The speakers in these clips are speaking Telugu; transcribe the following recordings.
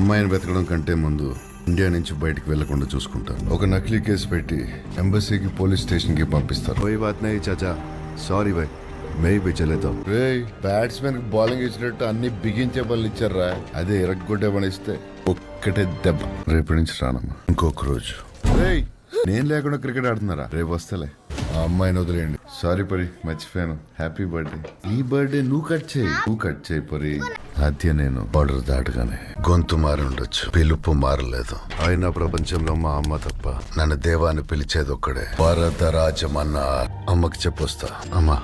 అమ్మాయిని వెతకడం కంటే ముందు ఇండియా నుంచి బయటికి వెళ్లకుండా చూసుకుంటారు ఒక నకిలీ కేసు పెట్టి ఎంబసీకి పోలీస్ స్టేషన్ కి పంపిస్తారు कोई बात नहीं चाचा सॉरी भाई मैं ही भी चले तो రే బ్యాట్స్మెన్ కి బౌలింగ్ ఇచ్చినట్టు అన్ని బిగించే పనులు ఇచ్చారా అదే ఇరగ్గొట్టే పని ఇస్తే ఒక్కటే దెబ్బ రేపటి నుంచి రానమ్మా ఇంకొక రోజు రేయ్ నేను లేకుండా క్రికెట్ ఆడుతున్నారా రేపు వస్తలే ఆ అమ్మాయిని వదిలేయండి సారీ పరి మర్చిపోయాను. హ్యాపీ బర్త్డే ఈ బర్త్డే నువ్వు కట్ చేయి. నువ్వు కట్ చేయి పరి ఆద్య నేను బార్డర్ దాటగానే గొంతు మారి ఉండొచ్చు. పిలుపు మారలేదు. అయినా ప్రపంచంలో మా అమ్మ తప్ప నన్ను దేవాన్ని పిలిచేది ఒక్కడే. వరదరాజమన్న అమ్మకి చెప్పొస్తా. అమ్మా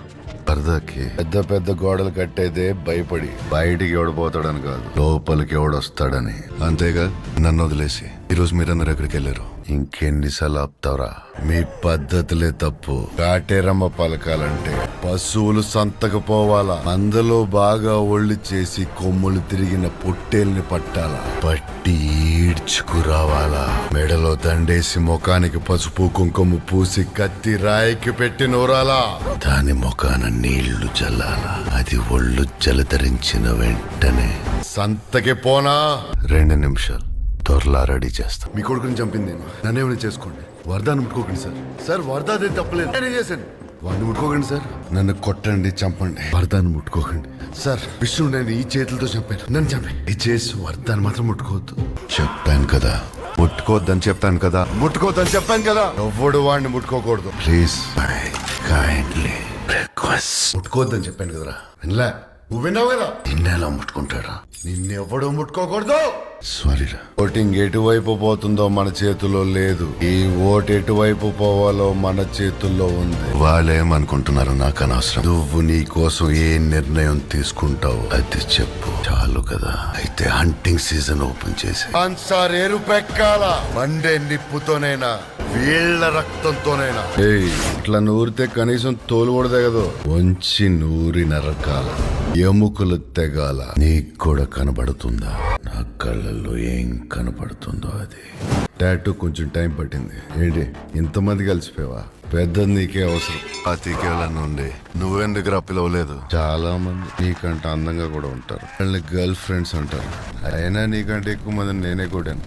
పరదాకి పెద్ద పెద్ద గోడలు కట్టేదే భయపడి బయటికి ఎవడిపోతాడని కాదు. లోపలికి ఎవడొస్తాడని అంతేగా? నన్ను వదిలేసి. ఈరోజు మీరందరూ ఎక్కడికి వెళ్ళారు? ఇంకెన్నిసార్లు ఆపుతావురా? మీ పద్ధతులే తప్పు. కాటేరమ్మ పలకాలంటే పశువులు సంతకు పోవాలా మందలో బాగా ఒళ్ళు చేసి కొమ్ములు తిరిగిన పొట్టేల్ని పట్టాలా? పట్టి ఈడ్చుకురావాలా మెడలో దండేసి ముఖానికి పసుపు కుంకుమ పూసి కత్తి రాయికి పెట్టి నూరాలా? దాని ముఖాన నీళ్ళు చల్లాలా? అది ఒళ్ళు జలధరించిన వెంటనే. సంతకి పోనా? రెండు నిమిషాలు. త్వరలా రెడీ చేస్తా మీ కొడుకుని చంపింది నేను. నన్నేమైనా చేసుకోండి. వరదాన్ని ముట్టుకోకండి సార్. సార్ వరదాదే తప్పలేదు. నేనే చేశాను? వాడిని ముట్టుకోకండి సార్. నన్ను కొట్టండి చంపండి. వరదాన్ని ముట్టుకోకండి. సార్ విష్ణు నేను ఈ చేతులతో చంపాను. నన్ను చంపి. ఈ చేసి వరదాన్ని మాత్రం ముట్టుకోవద్దు. చెప్పాను కదా. ముట్టుకోవద్దని చెప్తాను కదా. ముట్టుకోవద్దని చెప్పాను కదా. ఎవ్వడు వాడిని ముట్టుకోకూడదు. ప్లీజ్ కైండ్లీ రిక్వెస్ట్ ముట్టుకోవద్దని చెప్పాను కదరా. వినలే. నువ్వు విన్నావు కదా నిన్నెలా ముట్టుకుంటాడా నిన్నెవ్వడూ ముట్టుకోకూడదు. సారీరా ఓటింగ్ ఎటువైపు పోతుందో మన చేతిలో లేదు. ఈ ఓటు ఎటువైపు పోవాలో మన చేతుల్లో ఉంది. వాళ్ళేమనుకుంటున్నారు నాకు అనవసరం. నువ్వు నీ కోసం ఏ నిర్ణయం తీసుకుంటావు అది చెప్పు. చాలు కదా. అయితే హంటింగ్ సీజన్ ఓపెన్ చేసి ఎరుపెక్కాల మండే నిప్పుతోనైనా వీళ్ళ రక్తంతోనైనా. ఇట్లా నూరితే కనీసం తోలు కూడా తెగదు వంచి నూరి నరకాల ఎముకలు తెగాల నీకు కూడా కనబడుతుందా? నా కళ్ళల్లో ఏం కనపడుతుందో అది. టాటూ కొంచెం టైం పట్టింది. ఏంటి ఇంతమంది కలిసిపోయావా? పెద్దది నీకే అవసరం. ఆ తీకేళ్ళ నుండి నువ్వెందుకు పిలవలేదు? చాలా మంది నీకంటే అందంగా కూడా ఉంటారు. వాళ్ళని గర్ల్ ఫ్రెండ్స్ అంటారు. అయినా నీకంటే ఎక్కువ మంది నేనే కొట్టాను.